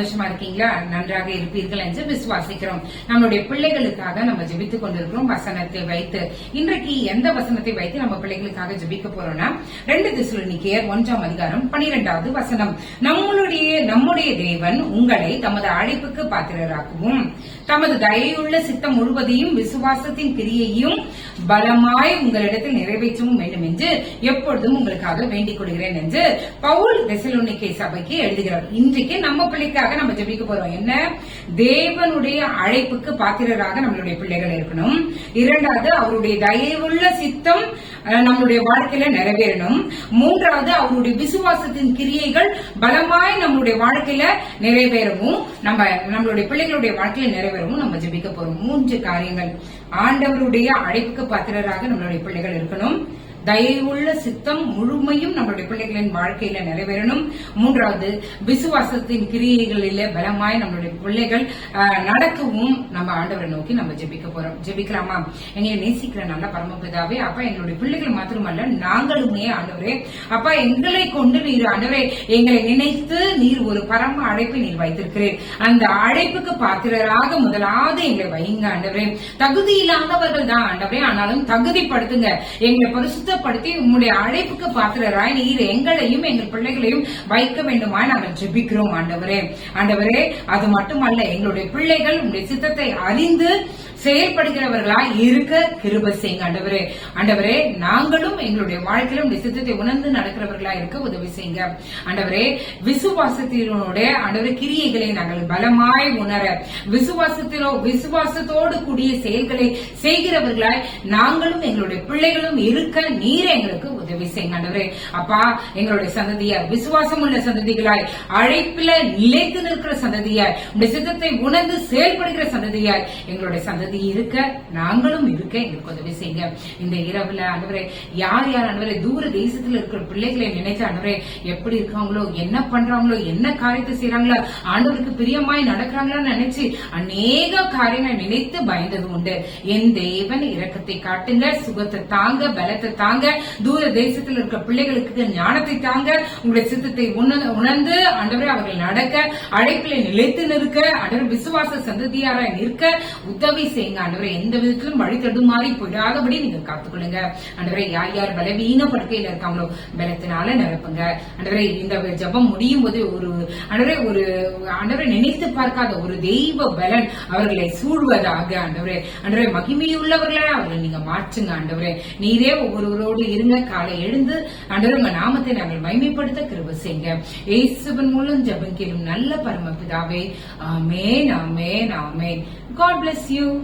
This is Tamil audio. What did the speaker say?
சந்தோஷமா இருக்கீங்களா? நன்றாக இருப்பீர்கள் என்று விசுவாசிக்கிறோம். நம்மளுடைய பிள்ளைகளுக்காக நம்ம ஜெபித்துக் கொண்டிருக்கிறோம். வசனத்தை வைத்து. இன்றைக்கு எந்த வசனத்தை வைத்து நம்ம பிள்ளைகளுக்காக ஜெபிக்க போறோம்னா ரெண்டு திசுலனிக்கேயர் ஒன்றாம் அதிகாரம் பனிரெண்டாவது வசனம். நம்மளுடைய நம்முடைய தேவன் உங்களை தமது அழைப்புக்கு பாத்திரராகவும் தமது தயையுள்ள சித்தம் முழுவதையும் விசுவாசத்தின் கிரியையும் பலமாய் உங்களிடத்தில் நிறைவேற்றவும் வேண்டும் என்று எப்பொழுதும் உங்களுக்காக வேண்டிக் கொள்கிறேன் என்று பவுல் தெசலோனிக்கை சபைக்கு எழுதுகிறார். இன்றைக்கு நம்ம பிள்ளைக்காக நம்ம ஜெபிக்க போறோம். என்ன? தேவனுடைய அழைப்புக்கு பாத்திரராக நம்மளுடைய பிள்ளைகள் இருக்கணும். இரண்டாவது அவருடைய தயவுள்ள சித்தம் நம்மளுடைய வாழ்க்கையில நிறைவேறணும். மூன்றாவது அவருடைய விசுவாசத்தின் கிரியைகள் பலமாய் நம்மளுடைய வாழ்க்கையில நிறைவேறவும் நம்ம நம்மளுடைய பிள்ளைகளுடைய வாழ்க்கையில நிறைவேறவும் நம்ம ஜெபிக்க போறோம். மூன்று காரியங்கள். ஆண்டவருடைய அழைப்புக்கு பாத்திரராக நம்மளுடைய பிள்ளைகள் இருக்கணும். தயவுள்ள சித்தம் முழுமையும் நம்மளுடைய பிள்ளைகளின் வாழ்க்கையில நிறைவேறணும். மூன்றாவது விசுவாசத்தின் கிரியைகளில பலமாய் நம்மளுடைய பிள்ளைகள் நடக்கவும் நம்ம ஆண்டவரை நோக்கி நம்ம ஜெபிக்க போறோம். ஜெபிக்கலாமா? எங்களை நேசிக்கிற நல்ல பரமபிதாவே அப்பா எங்களுடைய பிள்ளைகள் மாத்திரமல்ல நாங்களுமே ஆண்டவரே அப்பா எங்களை கொண்டு நீர் ஆண்டவரே எங்களை நினைத்து நீர் ஒரு பரம அழைப்பை நீர் வைத்திருக்கிறேன் அந்த அழைப்புக்கு பாத்திரராக முதலாவது எங்களை வைங்க ஆண்டவரே. தகுதி இல்லாதவர்கள் தான் ஆண்டவரே ஆனாலும் தகுதிப்படுத்துங்க. எங்களை சுத்தப்படுத்தி உம்முடைய அழைப்புக்கு பாத்திரராய் நீர் எங்களையும் எங்கள் பிள்ளைகளையும் வைக்க வேண்டுமா நாங்கள் ஜெபிக்கிறோம் ஆண்டவரே. ஆண்டவரே அது மட்டுமல்ல எங்களுடைய பிள்ளைகள் உங்களுடைய சித்தத்தை அறிந்து செயல்படுகிறவர்களா இருக்க கிருப செய்யுங்க ஆண்டவரே. ஆண்டவரே நாங்களும் எங்களுடைய வாழ்க்கையிலும் உடைய சித்தத்தை உணர்ந்து நடக்கிறவர்களா இருக்க உதவி செய்யுங்க. ஆண்டவரே விசுவாசத்தினுடைய ஆண்டவரே கிரியைகளை நாங்கள் பலமாய் உணர விசுவாசத்திலோ விசுவாசத்தோடு கூடிய செயல்களை செய்கிறவர்களாய் நாங்களும் எங்களுடைய பிள்ளைகளும் இருக்க நீர் எங்களுக்கு உதவி செய்யுங்க ஆண்டவரே அப்பா எங்களுடைய சந்ததியார் விசுவாசம் உள்ள சந்ததிகளாய் அழைப்பில நிலைத்து நிற்கிற சந்ததியாய் உடைய சித்தத்தை உணர்ந்து செயல்படுகிற சந்ததியாய் எங்களுடைய சந்ததி இருக்க நாங்களும் இருக்க எங்களுக்கு உதவி செய்யுங்க. இந்த இரவுல ஆண்டவரே யார் யார் ஆண்டவரே தூர தேசத்துல இருக்கிற பிள்ளைகளை நினைச்ச ஆண்டவரே எப்படி இருக்காங்களோ என்ன பண்றாங்களோ என்ன காரியத்தை செய்யறாங்களோ ஆண்டவருக்கு பிரியமாய் நடக்கிறாங்களான்னு நினைச்சு அநேக காரியங்களை நினைத்து பயந்தது உண்டு. என் தேவன் இரக்கத்தை காட்டுங்க சுகத்தை தாங்க பலத்தை தாங்க தூர தேசத்தில் இருக்க பிள்ளைகளுக்கு ஞானத்தை தாங்க உங்களுடைய சித்தத்தை உணர்ந்து ஆண்டவரே அவர்கள் நடக்க அழைப்பிலே நிலைத்து நிற்க ஆண்டவர் விசுவாச சந்ததியாராய் நிற்க உதவி செய்யுங்க. ஆண்டவரே எந்த விதத்திலும் வழி தடுமாறி போயிடாதபடி நீங்க காத்துக்கொள்ளுங்க. ஆண்டவரே யார் யார் பலவீன படுக்கையில இருக்காங்களோ பலத்தினால நிரப்புங்க. ஆண்டவரே இந்த ஜபம் முடியும் போது ஒரு ஆண்டவரே ஒரு ஆண்டவரை நினைத்து பார்க்காத ஒரு தெய்வ பலன் அவர்களை சூழ்வதாக ஆண்டவரே ஆண்டவரே மகிமையுள்ளவர்களை அவர்களை நீங்க மாற்றுங்க. ஆண்டவரே நீரே ஒவ்வொருவரோடு இருங்க. காலை எழுந்து ஆண்டவரே நாமத்தை நாங்கள் மகிமைப்படுத்த கிருப செய்யுங்க. ஏசுவன் மூலம் ஜெபம் கேளும் நல்ல பரமபிதாவே. ஆமேன் ஆமேன் ஆமேன். God bless you